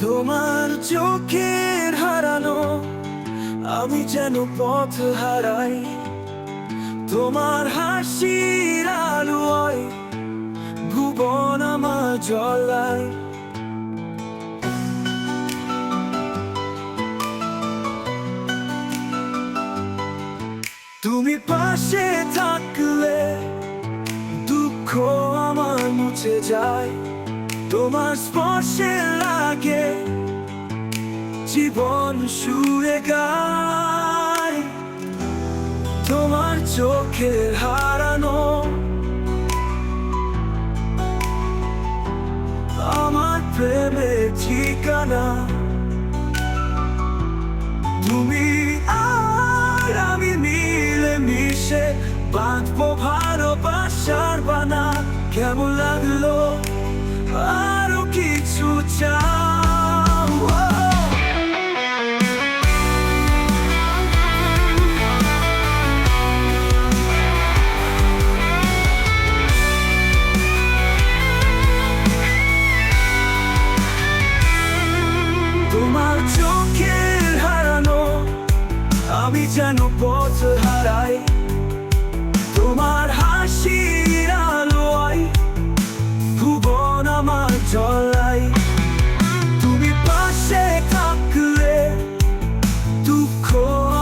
তোমার চোখের হারানো, আমি যেন পথ হারাই। তোমার হাসির ভুবন আমার জলায়। তুমি পাশে থাকলে দুঃখ আমার মুছে যায়। তোমার স্পর্শে লাগে জীবন সুরে গায়। তোমার চোখের হারানো আমার প্রেমের ঠিকানা। তুমি আর আমি মিলে মিশে বাঁধবো ভালোবাসার বানা। কেমন লাগল আরও কিছু চাও। তোমার চোখের হারানো আমি যেন পথ জলাই। তুমি পাশে থাকলে দুঃখ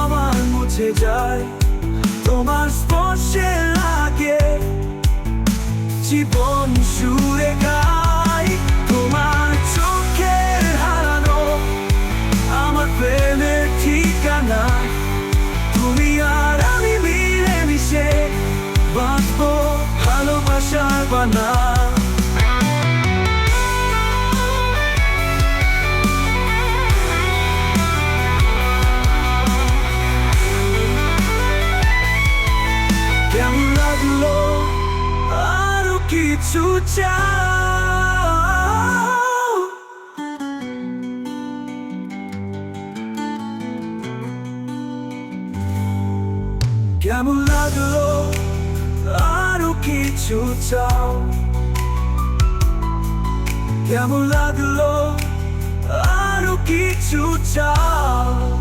আমার মুছে যায়। তোমার স্পর্শে লাগে জীবন সুরে গায় তোমার চোখের হারানো আমার প্রেমের ঠিকানা। তুমি আর আমি মিলে মিশে বাঁধবো ভালোবাসার বানা। কিছু চাও? কেমন লাগল? আরও কিছু চাও? কেমন লাগল? আরও কিছু চাও?